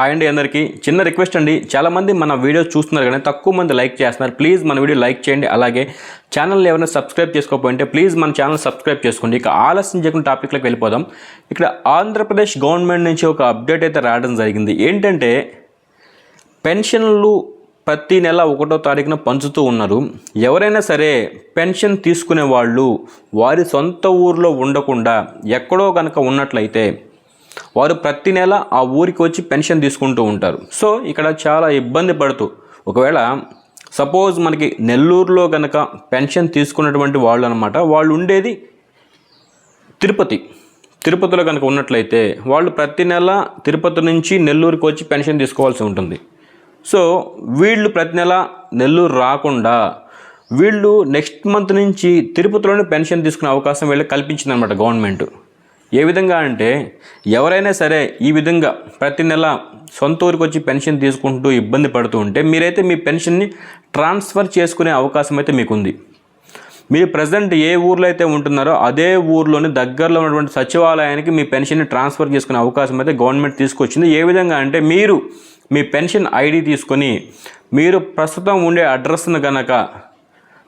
Hi అండి అందరికీ. చిన్న రిక్వెస్ట్ అండి. చాలామంది మన వీడియోస్ చూస్తున్నారు కానీ తక్కువ మంది లైక్ చేస్తున్నారు. ప్లీజ్ మన వీడియో లైక్ చేయండి. అలాగే ఛానల్ ఎవరైనా సబ్స్క్రైబ్ చేసుకోకపోయింటే ప్లీజ్ మన ఛానల్ సబ్స్క్రైబ్ చేసుకోండి. ఇక ఆలస్యం చేయకుండా టాపిక్లోకి వెళ్ళిపోదాం. ఇక్కడ ఆంధ్రప్రదేశ్ గవర్నమెంట్ నుంచి ఒక అప్డేట్ అయితే రావడం జరిగింది. ఏంటంటే పెన్షన్లు ప్రతి నెల ఒకటో తారీఖున పంచుతూ ఉన్నారు. ఎవరైనా సరే పెన్షన్ తీసుకునే వాళ్ళు వారి సొంత ఊర్లో ఉండకుండా ఎక్కడో కనుక ఉన్నట్లయితే వారు ప్రతి నెల ఆ ఊరికి వచ్చి పెన్షన్ తీసుకుంటూ ఉంటారు. సో ఇక్కడ చాలా ఇబ్బంది పడుతూ ఒకవేళ సపోజ్ మనకి నెల్లూరులో కనుక పెన్షన్ తీసుకున్నటువంటి వాళ్ళు అనమాట వాళ్ళు ఉండేది తిరుపతి. తిరుపతిలో కనుక ఉన్నట్లయితే వాళ్ళు ప్రతి నెల తిరుపతి నుంచి నెల్లూరుకి వచ్చి పెన్షన్ తీసుకోవాల్సి ఉంటుంది. సో వీళ్ళు ప్రతి నెల నెల్లూరు రాకుండా వీళ్ళు నెక్స్ట్ మంత్ నుంచి తిరుపతిలోనే పెన్షన్ తీసుకునే అవకాశం వీళ్ళకి కల్పించిందనమాట గవర్నమెంట్. ఏ విధంగా అంటే ఎవరైనా సరే ఈ విధంగా ప్రతి నెల సొంత ఊరికి వచ్చి పెన్షన్ తీసుకుంటూ ఇబ్బంది పడుతూ ఉంటే మీరైతే మీ పెన్షన్ని ట్రాన్స్ఫర్ చేసుకునే అవకాశం అయితే మీకుంది. మీరు ప్రజెంట్ ఏ ఊర్లో అయితే ఉంటున్నారో అదే ఊర్లోని దగ్గరలో ఉన్నటువంటి సచివాలయానికి మీ పెన్షన్ని ట్రాన్స్ఫర్ చేసుకునే అవకాశం అయితే గవర్నమెంట్ తీసుకొచ్చింది. ఏ విధంగా అంటే మీరు మీ పెన్షన్ ఐడి తీసుకొని మీరు ప్రస్తుతం ఉండే అడ్రస్ను కనుక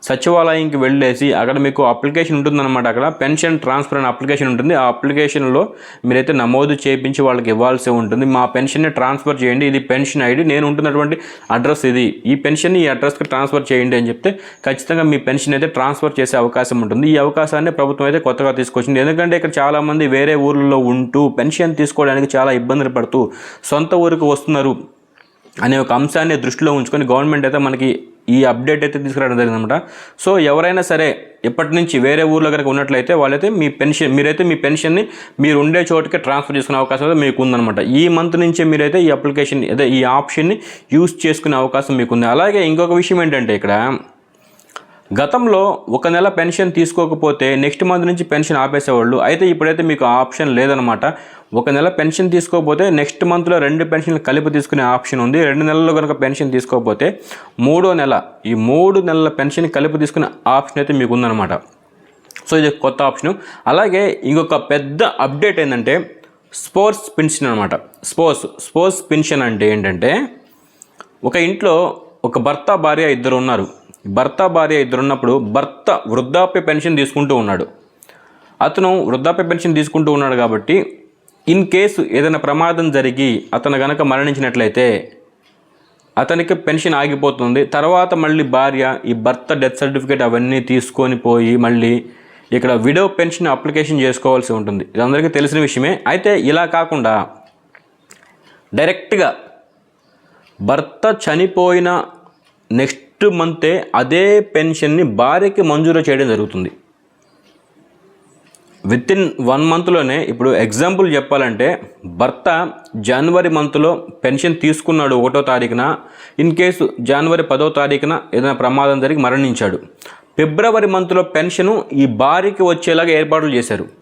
సచివాలయంకి వెళ్ళేసి అక్కడ మీకు అప్లికేషన్ ఉంటుందన్నమాట. అక్కడ పెన్షన్ ట్రాన్స్ఫర్ అనే అప్లికేషన్ ఉంటుంది. ఆ అప్లికేషన్లో మీరైతే నమోదు చేయించి వాళ్ళకి ఇవ్వాల్సి ఉంటుంది. మా పెన్షన్ని ట్రాన్స్ఫర్ చేయండి. ఇది పెన్షన్ ఐడి. నేను ఉంటున్నటువంటి అడ్రస్ ఇది. ఈ పెన్షన్ ఈ అడ్రస్కి ట్రాన్స్ఫర్ చేయండి అని చెప్తే ఖచ్చితంగా మీ పెన్షన్ అయితే ట్రాన్స్ఫర్ చేసే అవకాశం ఉంటుంది. ఈ అవకాశాన్ని ప్రభుత్వం అయితే కొత్తగా తీసుకొచ్చింది. ఎందుకంటే ఇక్కడ చాలామంది వేరే ఊర్లలో ఉంటూ పెన్షన్ తీసుకోవడానికి చాలా ఇబ్బందులు పడుతూ సొంత ఊరికి వస్తున్నారు అనే ఒక అంశాన్ని దృష్టిలో ఉంచుకొని గవర్నమెంట్ అయితే మనకి ఈ అప్డేట్ అయితే తీసుకురావడం జరిగిందనమాట సో ఎవరైనా సరే ఇప్పటి నుంచి వేరే ఊర్లో కనుక ఉన్నట్లయితే వాళ్ళైతే మీ పెన్షన్ మీరైతే మీ పెన్షన్ని మీరు ఉండే చోటుకే ట్రాన్స్ఫర్ చేసుకునే అవకాశం అయితే మీకు ఉందన్నమాట ఈ మంత్ నుంచే మీరైతే ఈ అప్లికేషన్ అదే ఈ ఆప్షన్ని యూస్ చేసుకునే అవకాశం మీకు ఉంది అలాగే ఇంకొక విషయం ఏంటంటే ఇక్కడ గతంలో ఒక నెల పెన్షన్ తీసుకోకపోతే నెక్స్ట్ మంత్ నుంచి పెన్షన్ ఆపేసేవాళ్ళు. అయితే ఇప్పుడైతే మీకు ఆ ఆప్షన్ లేదనమాట ఒక నెల పెన్షన్ తీసుకోకపోతే నెక్స్ట్ మంత్లో రెండు పెన్షన్లు కలిపి తీసుకునే ఆప్షన్ ఉంది. రెండు నెలల్లో కనుక పెన్షన్ తీసుకోకపోతే మూడో నెల ఈ మూడు నెలల పెన్షన్ కలిపి తీసుకునే ఆప్షన్ అయితే మీకు ఉందన్నమాట. సో ఇది కొత్త ఆప్షన్. అలాగే ఇంకొక పెద్ద అప్డేట్ ఏంటంటే స్పోర్ట్స్ పెన్షన్ అనమాట స్పోర్ట్స్ స్పోర్ట్స్ పెన్షన్ అంటే ఏంటంటే ఒక ఇంట్లో ఒక భర్త భార్య ఇద్దరు ఉన్నారు. భర్త భార్య ఇద్దరు ఉన్నప్పుడు భర్త వృద్ధాప్య పెన్షన్ తీసుకుంటూ ఉన్నాడు. అతను వృద్ధాప్య పెన్షన్ తీసుకుంటూ ఉన్నాడు కాబట్టి ఇన్ కేసు ఏదైనా ప్రమాదం జరిగి అతను గనక మరణించినట్లయితే అతనికి పెన్షన్ ఆగిపోతుంది. తర్వాత మళ్ళీ భార్య ఈ భర్త డెత్ సర్టిఫికేట్ అవన్నీ తీసుకొని పోయి మళ్ళీ ఇక్కడ విడో పెన్షన్ అప్లికేషన్ చేసుకోవాల్సి ఉంటుంది. ఇది అందరికీ తెలిసిన విషయమే. అయితే ఇలా కాకుండా డైరెక్ట్గా భర్త చనిపోయిన నెక్స్ట్ మంతే అదే పెన్షన్ని భార్యకి మంజూరు చేయడం జరుగుతుంది. విత్ ఇన్ వన్ మంత్లోనే ఇప్పుడు ఎగ్జాంపుల్ చెప్పాలంటే భర్త జనవరి మంత్లో పెన్షన్ తీసుకున్నాడు ఒకటో తారీఖున. ఇన్ కేసు జనవరి పదో తారీఖున ఏదైనా ప్రమాదం జరిగి మరణించాడు. ఫిబ్రవరి మంత్లో పెన్షను ఈ భార్యకి వచ్చేలాగా ఏర్పాట్లు చేశారు.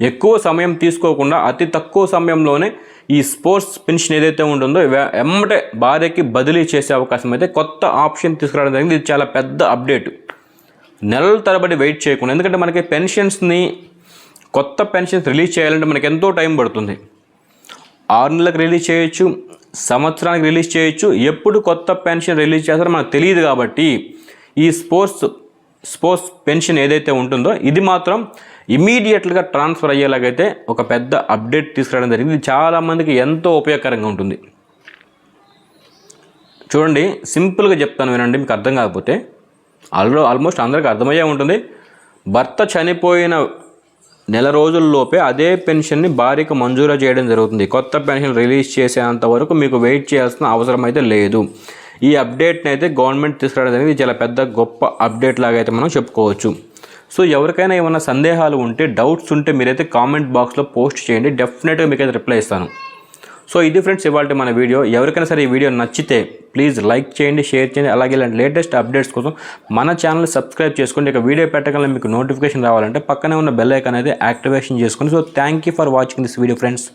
ఎక్కువ సమయం తీసుకోకుండా అతి తక్కువ సమయంలోనే ఈ స్పోర్ట్స్ పెన్షన్ ఏదైతే ఉంటుందో వె- ఎమ్మటే భార్యకి బదిలీ చేసే అవకాశం అయితే కొత్త ఆప్షన్ తీసుకురావడం జరిగింది. ఇది చాలా పెద్ద అప్డేట్. నెలల తరబడి వెయిట్ చేయకుండా ఎందుకంటే మనకి పెన్షన్స్ని కొత్త పెన్షన్స్ రిలీజ్ చేయాలంటే మనకి ఎంతో టైం పడుతుంది. ఆరు నెలలకు రిలీజ్ చేయొచ్చు సంవత్సరానికి రిలీజ్ చేయొచ్చు ఎప్పుడు కొత్త పెన్షన్ రిలీజ్ చేస్తారో మనకు తెలియదు కాబట్టి ఈ స్పోర్ట్స్ స్పోర్ట్స్ పెన్షన్ ఏదైతే ఉంటుందో ఇది మాత్రం ఇమీడియట్గా ట్రాన్స్ఫర్ అయ్యేలాగైతే ఒక పెద్ద అప్డేట్ తీసుకురావడం జరిగింది. చాలామందికి ఎంతో ఉపయోగకరంగా ఉంటుంది. చూడండి సింపుల్గా చెప్తాను వినండి మీకు అర్థం కాకపోతే. ఆల్రో ఆల్మోస్ట్ అందరికీ అర్థమయ్యే ఉంటుంది. భర్త చనిపోయిన నెల రోజుల్లోపే అదే పెన్షన్ని భార్యకు మంజూరు చేయడం జరుగుతుంది. కొత్త పెన్షన్ రిలీజ్ చేసేంత వరకు మీకు వెయిట్ చేయాల్సిన అవసరం అయితే లేదు. ఈ అప్డేట్ని అయితే గవర్నమెంట్ తీసుకురావడం జరిగింది. చాలా పెద్ద గొప్ప అప్డేట్ లాగా అయితే మనం చెప్పుకోవచ్చు. సో ఎవరికైనా ఏమైనా సందేహాలు ఉంటే డౌట్స్ ఉంటే మీరైతే కామెంట్ బాక్స్లో పోస్ట్ చేయండి. డెఫినెట్గా మీకైతే రిప్లై ఇస్తాను. సో ఇది ఫ్రెండ్స్ ఇవాళ మన వీడియో. ఎవరికైనా సరే ఈ వీడియో నచ్చితే ప్లీజ్ లైక్ చేయండి షేర్ చేయండి. అలాగే ఇలాంటి లేటెస్ట్ అప్డేట్స్ కోసం మన ఛానల్ సబ్స్క్రైబ్ చేసుకోండి ఇక వీడియో పెట్టగల మీకు నోటిఫికేషన్ రావాలంటే పక్కనే ఉన్న బెల్ ఐకాన్ అయితే యాక్టివేషన్ చేసుకోండి so thank you for watching this video friends